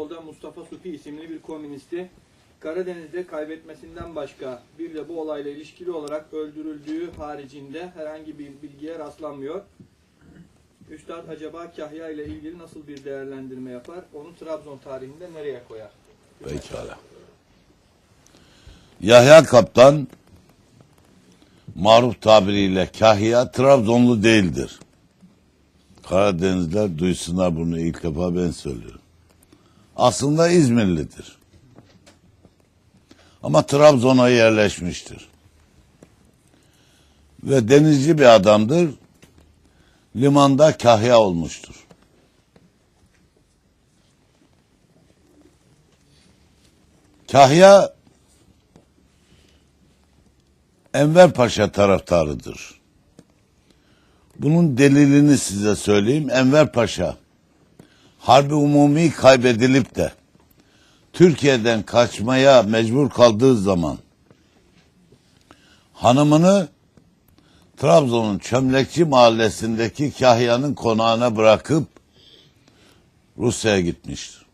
solda Mustafa Supi isimli bir komünisti Karadeniz'de kaybetmesinden başka bir de bu olayla ilişkili olarak öldürüldüğü haricinde herhangi bir bilgiye rastlanmıyor. Üstad acaba Kahya ile ilgili nasıl bir değerlendirme yapar? Onu Trabzon tarihinde nereye koyar? Pekala. Yahya Kaptan maruf tabiriyle Kahya Trabzonlu değildir. Karadenizler duysunlar bunu ilk defa ben söylüyorum. Aslında İzmirlidir. Ama Trabzon'a yerleşmiştir. Ve denizci bir adamdır. Limanda kahya olmuştur. Kahya Enver Paşa taraftarıdır. Bunun delilini size söyleyeyim. Enver Paşa harbi umumi kaybedilip de Türkiye'den kaçmaya mecbur kaldığı zaman hanımını Trabzon'un Çömlekçi mahallesindeki Kahya'nın konağına bırakıp Rusya'ya gitmiştir.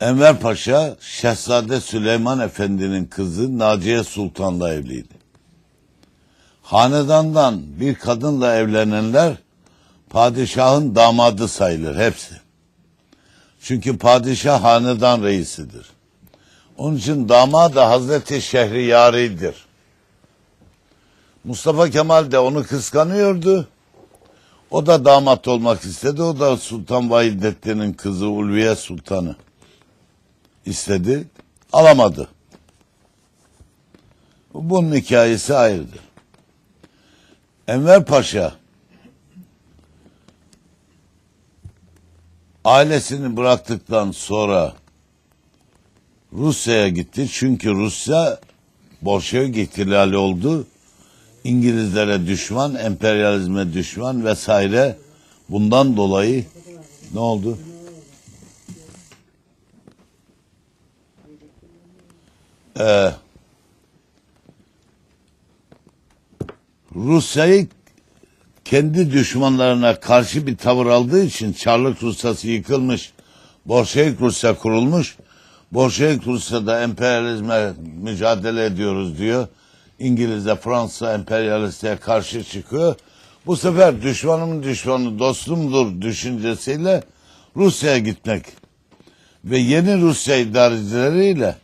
Enver Paşa Şehzade Süleyman Efendi'nin kızı Naciye Sultan'la evliydi. Hanedandan bir kadınla evlenenler padişahın damadı sayılır hepsi. Çünkü padişah hanedan reisidir. Onun için damadı Hazreti Şehriyari'dir. Mustafa Kemal de onu kıskanıyordu. O da damat olmak istedi. O da Sultan Vahidettin'in kızı Ulviye Sultan'ı istedi. Alamadı. Bunun hikayesi ayrıdır. Enver Paşa ailesini bıraktıktan sonra Rusya'ya gitti. Çünkü Rusya Bolşevik ihtilali oldu. İngilizlere düşman, emperyalizme düşman vesaire. Bundan dolayı ne oldu? Ee, Rusya'yı kendi düşmanlarına karşı bir tavır aldığı için Çarlık Rusyası yıkılmış, Bolşevik Rusya kurulmuş. Bolşevik Rusya'da emperyalizme mücadele ediyoruz diyor. İngiliz'e, Fransa emperyalisteye karşı çıkıyor. Bu sefer düşmanımın düşmanı dostumdur düşüncesiyle Rusya'ya gitmek ve yeni Rusya idarecileriyle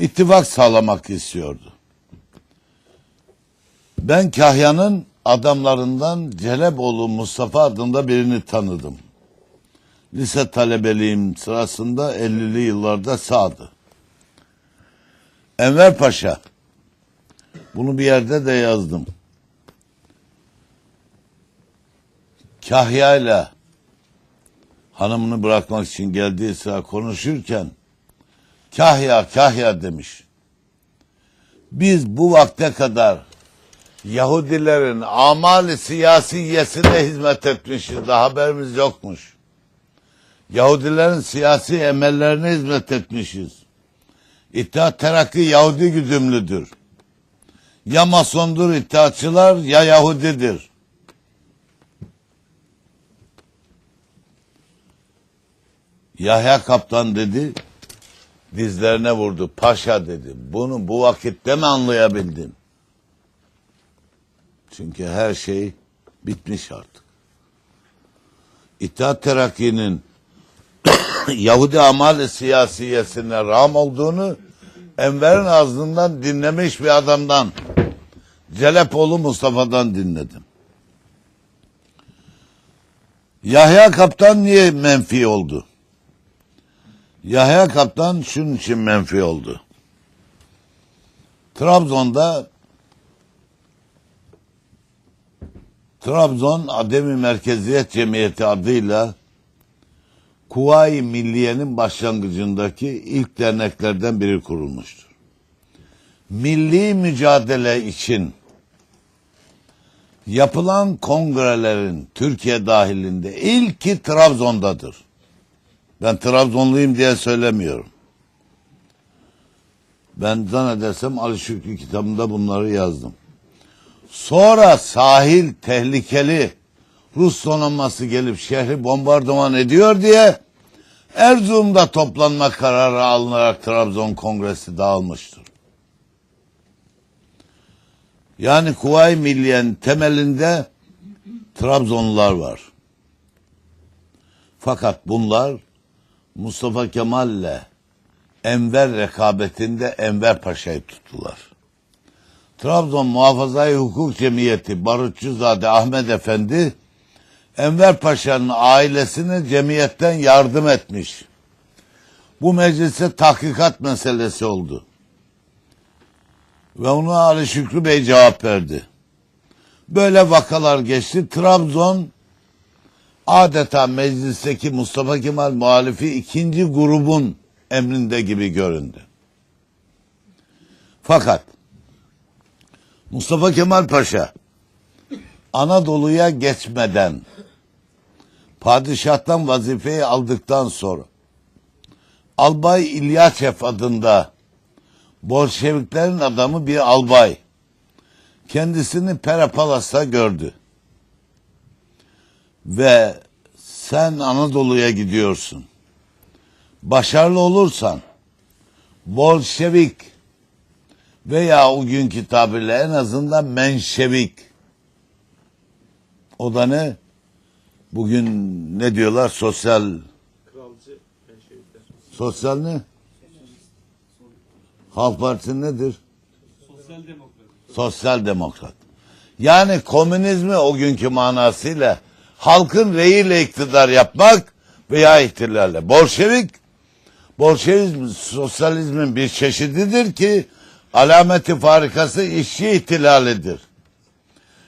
ittifak sağlamak istiyordu. Ben Kahya'nın adamlarından Celeboğlu Mustafa adında birini tanıdım. Lise talebeliğim sırasında 50'li yıllarda sağdı. Enver Paşa, bunu bir yerde de yazdım. Kahya ile hanımını bırakmak için geldiği sıra konuşurken Kahya Kahya demiş. Biz bu vakte kadar Yahudilerin amali siyasiyesine hizmet etmişiz de haberimiz yokmuş. Yahudilerin siyasi emellerine hizmet etmişiz. İttihat Terakki Yahudi güdümlüdür. Ya masondur İttihatçılar ya Yahudidir. Yahya Kaptan dedi, dizlerine vurdu. Paşa dedi. Bunu bu vakitte mi anlayabildin? Çünkü her şey bitmiş artık. İttihat Terakki'nin Yahudi amal siyasiyesine ram olduğunu Enver'in ağzından dinlemiş bir adamdan Celepoğlu Mustafa'dan dinledim. Yahya Kaptan niye menfi oldu? Yahya Kaptan şunun için menfi oldu. Trabzon'da Trabzon Ademi Merkeziyet Cemiyeti adıyla Kuvayi Milliye'nin başlangıcındaki ilk derneklerden biri kurulmuştur. Milli mücadele için yapılan kongrelerin Türkiye dahilinde ilki Trabzon'dadır. Ben Trabzonluyum diye söylemiyorum. Ben zannedersem Ali Şükrü kitabında bunları yazdım. Sonra sahil tehlikeli Rus donanması gelip şehri bombardıman ediyor diye Erzurum'da toplanma kararı alınarak Trabzon Kongresi dağılmıştır. Yani Kuvayi Milliye'nin temelinde Trabzonlular var. Fakat bunlar Mustafa Kemal'le Enver rekabetinde Enver Paşa'yı tuttular. Trabzon Muhafazayı Hukuk Cemiyeti Barutçuzade Ahmet Efendi Enver Paşa'nın ailesine cemiyetten yardım etmiş. Bu meclise tahkikat meselesi oldu. Ve ona Ali Şükrü Bey cevap verdi. Böyle vakalar geçti. Trabzon adeta meclisteki Mustafa Kemal muhalifi ikinci grubun emrinde gibi göründü. Fakat Mustafa Kemal Paşa Anadolu'ya geçmeden padişahtan vazifeyi aldıktan sonra Albay İlyaçev adında Bolşeviklerin adamı bir albay kendisini Perapalas'ta gördü. Ve sen Anadolu'ya gidiyorsun. Başarılı olursan Bolşevik veya o günkü tabirle en azından Menşevik o da ne? Bugün ne diyorlar? Sosyal Kralcı Menşevikler. sosyal ne? Halk Partisi nedir? Sosyal demokrat. Sosyal demokrat. Yani komünizmi o günkü manasıyla halkın reyiyle iktidar yapmak veya ihtilalle. Bolşevik, Bolşevizm sosyalizmin bir çeşididir ki alameti farikası işçi ihtilalidir.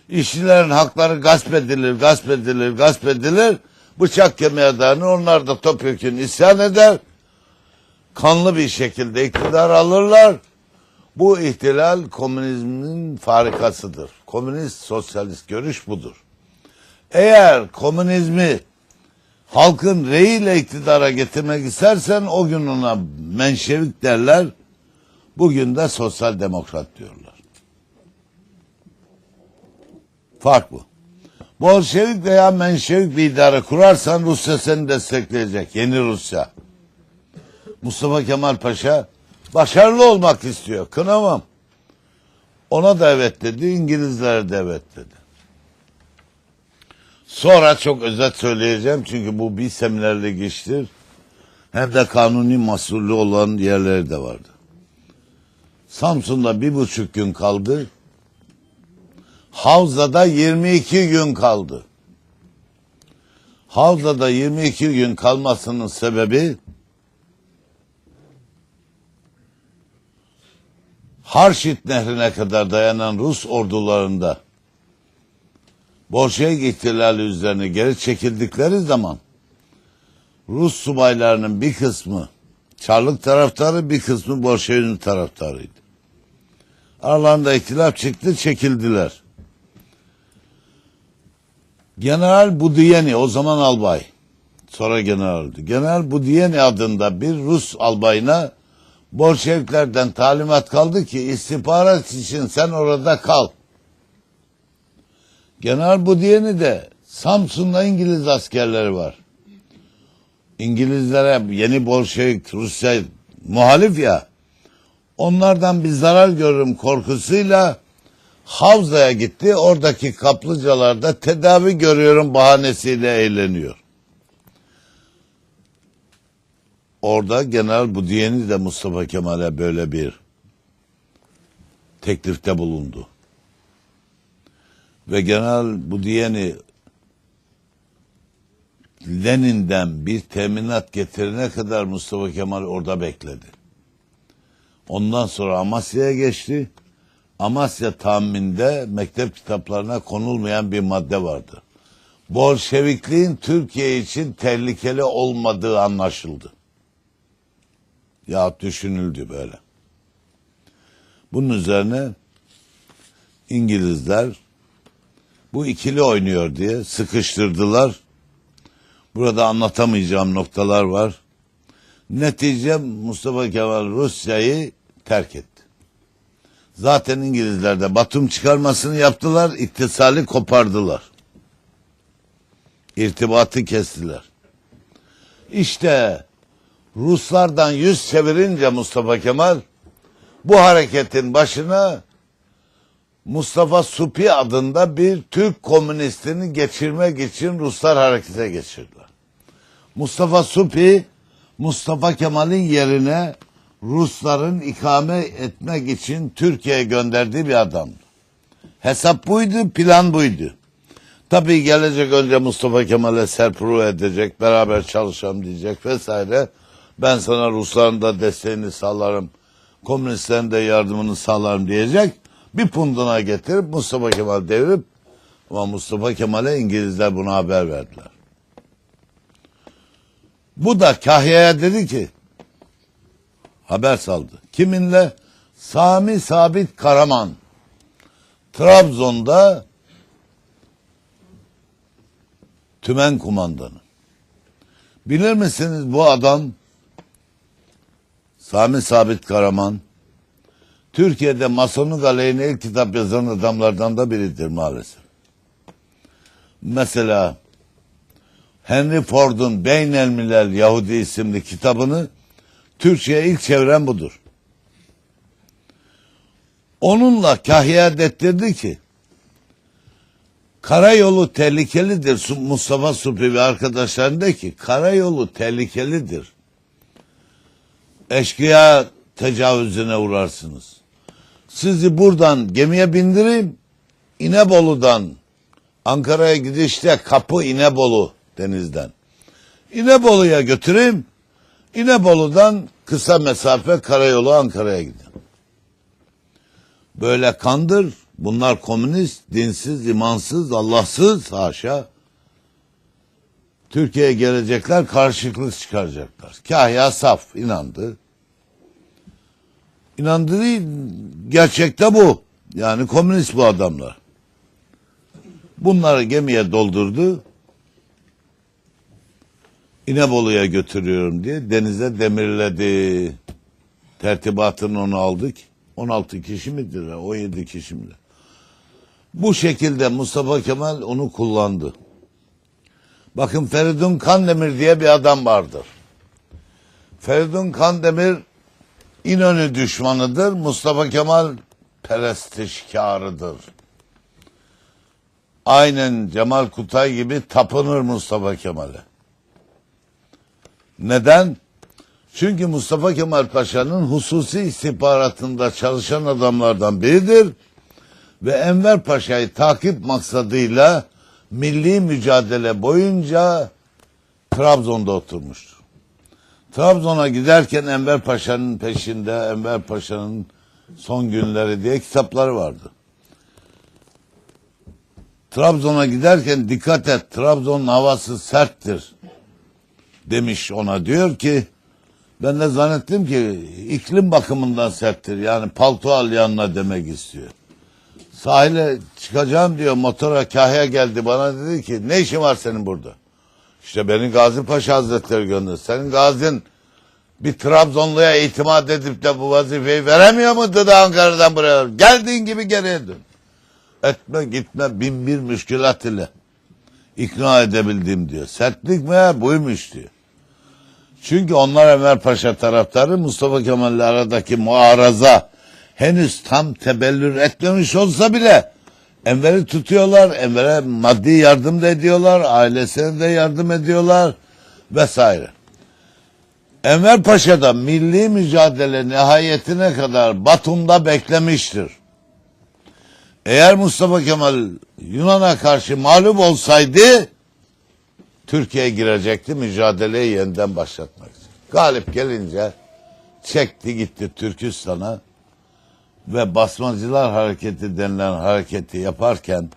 İşçilerin hakları gasp edilir, gasp edilir, gasp edilir. Bıçak kemiğe dayanır. Onlar da topyekun isyan eder. Kanlı bir şekilde iktidar alırlar. Bu ihtilal komünizmin farikasıdır. Komünist sosyalist görüş budur. Eğer komünizmi halkın reyiyle iktidara getirmek istersen o gün ona menşevik derler. Bugün de sosyal demokrat diyorlar. Fark bu. Bolşevik veya menşevik bir idare kurarsan Rusya seni destekleyecek. Yeni Rusya. Mustafa Kemal Paşa başarılı olmak istiyor. Kınamam. Ona da evet dedi, İngilizlere de evet dedi. Sonra çok özet söyleyeceğim çünkü bu bir seminerlik iştir. Hem de kanuni mahsulü olan yerleri de vardı. Samsun'da bir buçuk gün kaldı. Havza'da 22 gün kaldı. Havza'da 22 gün kalmasının sebebi Harşit nehrine kadar dayanan Rus ordularında Bolşevik ihtilali üzerine geri çekildikleri zaman Rus subaylarının bir kısmı Çarlık taraftarı bir kısmı Bolşevik'in taraftarıydı. Aralarında ihtilaf çıktı çekildiler. General Budiyeni o zaman albay sonra generaldi. General Budiyeni adında bir Rus albayına Bolşeviklerden talimat kaldı ki istihbarat için sen orada kal. General Budiyeni de Samsun'da İngiliz askerleri var. İngilizlere yeni Bolşevik Rusya muhalif ya. Onlardan bir zarar görürüm korkusuyla Havza'ya gitti. Oradaki kaplıcalarda tedavi görüyorum bahanesiyle eğleniyor. Orada General Budiyeni de Mustafa Kemal'e böyle bir teklifte bulundu. Ve General Budiyeni Lenin'den bir teminat getirene kadar Mustafa Kemal orada bekledi. Ondan sonra Amasya'ya geçti. Amasya tahminde mektep kitaplarına konulmayan bir madde vardı. Bolşevikliğin Türkiye için tehlikeli olmadığı anlaşıldı. Ya düşünüldü böyle. Bunun üzerine İngilizler bu ikili oynuyor diye sıkıştırdılar. Burada anlatamayacağım noktalar var. Netice Mustafa Kemal Rusya'yı terk etti. Zaten İngilizler de Batum çıkarmasını yaptılar, iktisali kopardılar. İrtibatı kestiler. İşte Ruslardan yüz çevirince Mustafa Kemal bu hareketin başına Mustafa Supi adında bir Türk komünistini geçirmek için Ruslar harekete geçirdiler. Mustafa Supi Mustafa Kemal'in yerine Rusların ikame etmek için Türkiye'ye gönderdiği bir adamdı. Hesap buydu, plan buydu. Tabii gelecek önce Mustafa Kemal'e serpuru edecek, beraber çalışalım diyecek vesaire. Ben sana Rusların da desteğini sağlarım, komünistlerin de yardımını sağlarım diyecek. Bir punduna getirip Mustafa Kemal devirip ama Mustafa Kemal'e İngilizler buna haber verdiler. Bu da Kahya'ya dedi ki haber saldı. Kiminle? Sami Sabit Karaman. Trabzon'da tümen kumandanı. Bilir misiniz bu adam Sami Sabit Karaman Türkiye'de masonluk aleyhine ilk kitap yazan adamlardan da biridir maalesef. Mesela Henry Ford'un Beynelmiler Yahudi isimli kitabını Türkçe'ye ilk çeviren budur. Onunla kahyat ettirdi ki karayolu tehlikelidir Mustafa Supi ve arkadaşlarında ki karayolu tehlikelidir. Eşkıya tecavüzüne uğrarsınız. Sizi buradan gemiye bindireyim. İnebolu'dan Ankara'ya gidişte kapı İnebolu denizden. İnebolu'ya götüreyim. İnebolu'dan kısa mesafe karayolu Ankara'ya gidin. Böyle kandır. Bunlar komünist, dinsiz, imansız, Allahsız haşa. Türkiye'ye gelecekler karşılıklı çıkaracaklar. Kahya saf inandı. İnandı değil, gerçekte bu. Yani komünist bu adamlar. Bunları gemiye doldurdu. İnebolu'ya götürüyorum diye denize demirledi. Tertibatını onu aldık. 16 kişi midir? 17 kişi midir? Bu şekilde Mustafa Kemal onu kullandı. Bakın Feridun Kandemir diye bir adam vardır. Feridun Kandemir İnönü düşmanıdır. Mustafa Kemal perestişkarıdır. Aynen Cemal Kutay gibi tapınır Mustafa Kemal'e. Neden? Çünkü Mustafa Kemal Paşa'nın hususi istihbaratında çalışan adamlardan biridir ve Enver Paşa'yı takip maksadıyla milli mücadele boyunca Trabzon'da oturmuştur. Trabzon'a giderken Enver Paşa'nın peşinde Enver Paşa'nın son günleri diye kitapları vardı. Trabzon'a giderken dikkat et Trabzon'un havası serttir demiş ona diyor ki ben de zannettim ki iklim bakımından serttir yani palto al yanına demek istiyor. Sahile çıkacağım diyor motora kahya geldi bana dedi ki ne işin var senin burada? İşte beni Gazi Paşa Hazretleri gönderdi. Senin Gazi'nin bir Trabzonluya itimat edip de bu vazifeyi veremiyor mu dedi Ankara'dan buraya. Geldiğin gibi geriye dön. Etme gitme bin bir müşkülat ile ikna edebildim diyor. Sertlik mi? Buymuş diyor. Çünkü onlar Enver Paşa taraftarı Mustafa Kemal'le aradaki muaraza henüz tam tebellür etmemiş olsa bile Enver'i tutuyorlar. Enver'e maddi yardım da ediyorlar. Ailesine de yardım ediyorlar vesaire. Enver Paşa da milli mücadele nihayetine kadar Batum'da beklemiştir. Eğer Mustafa Kemal Yunan'a karşı mağlup olsaydı Türkiye'ye girecekti mücadeleyi yeniden başlatmak için. Galip gelince çekti gitti Türkistan'a ve basmacılar hareketi denilen hareketi yaparken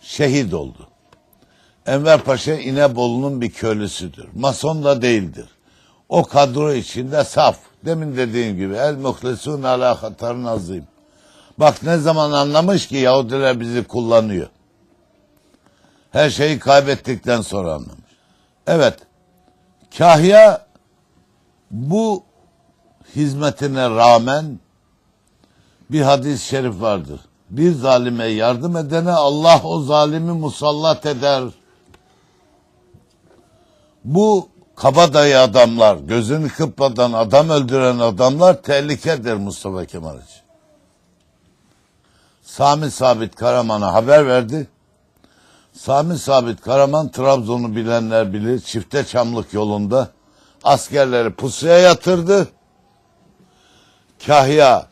şehit oldu. Enver Paşa İnebolu'nun bir köylüsüdür. Mason da değildir. O kadro içinde saf. Demin dediğim gibi el muhlesun ala hatarın azim. Bak ne zaman anlamış ki Yahudiler bizi kullanıyor. Her şeyi kaybettikten sonra anlamış. Evet. Kahya bu hizmetine rağmen bir hadis-i şerif vardır. Bir zalime yardım edene Allah o zalimi musallat eder Bu kabadayı adamlar, gözünü kırpmadan adam öldüren adamlar tehlikedir Mustafa Kemal için. Sami Sabit Karaman'a haber verdi. Sami Sabit Karaman Trabzon'u bilenler bilir. Çifte Çamlık yolunda askerleri pusuya yatırdı. Kahya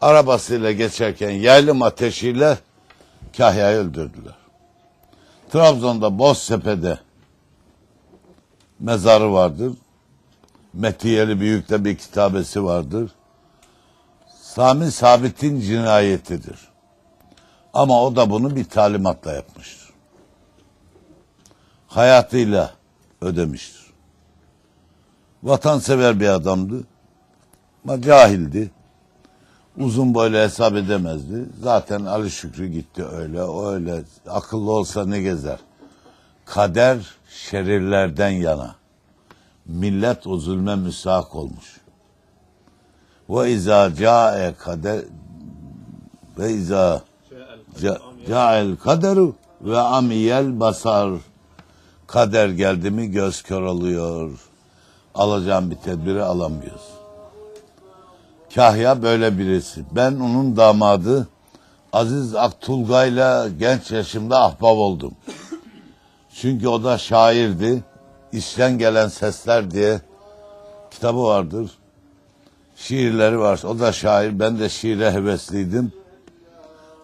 arabasıyla geçerken yaylım ateşiyle Kahya'yı öldürdüler. Trabzon'da Boztepe'de mezarı vardır. Metiyeli Büyük'te bir kitabesi vardır. Sami Sabit'in cinayetidir. Ama o da bunu bir talimatla yapmıştır. Hayatıyla ödemiştir. Vatansever bir adamdı. Ama cahildi. Uzun boylu hesap edemezdi. Zaten Ali Şükrü gitti öyle, o öyle. Akıllı olsa ne gezer? Kader şerirlerden yana. Millet o zulme müsahak olmuş. Ve izâ câe kader ve izâ câel kaderu ve amiyel basar. Kader geldi mi göz kör oluyor. Alacağım bir tedbiri alamıyoruz. Kahya böyle birisi. Ben onun damadı Aziz Aktulga'yla genç yaşımda ahbap oldum. Çünkü o da şairdi. İşten gelen sesler diye kitabı vardır. Şiirleri var. O da şair. Ben de şiire hevesliydim.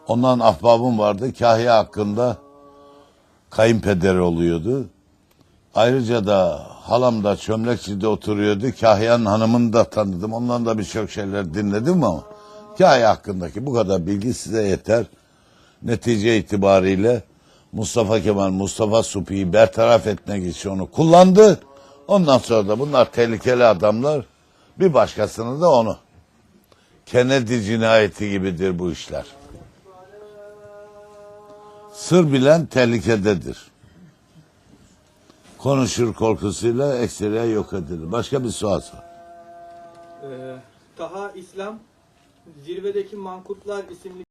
Ondan ahbabım vardı. Kahya hakkında kayınpederi oluyordu. Ayrıca da halam da çömlekçide oturuyordu. Kahya'nın hanımını da tanıdım. Ondan da birçok şeyler dinledim ama Kahya hakkındaki bu kadar bilgi size yeter. Netice itibariyle Mustafa Kemal, Mustafa Supi'yi bertaraf etmek için onu kullandı. Ondan sonra da bunlar tehlikeli adamlar. Bir başkasını da onu. Kennedy cinayeti gibidir bu işler. Sır bilen tehlikededir. Konuşur korkusuyla ekseriye yok edilir. Başka bir sual sor. Ee, Taha İslam Zirvedeki Mankutlar isimli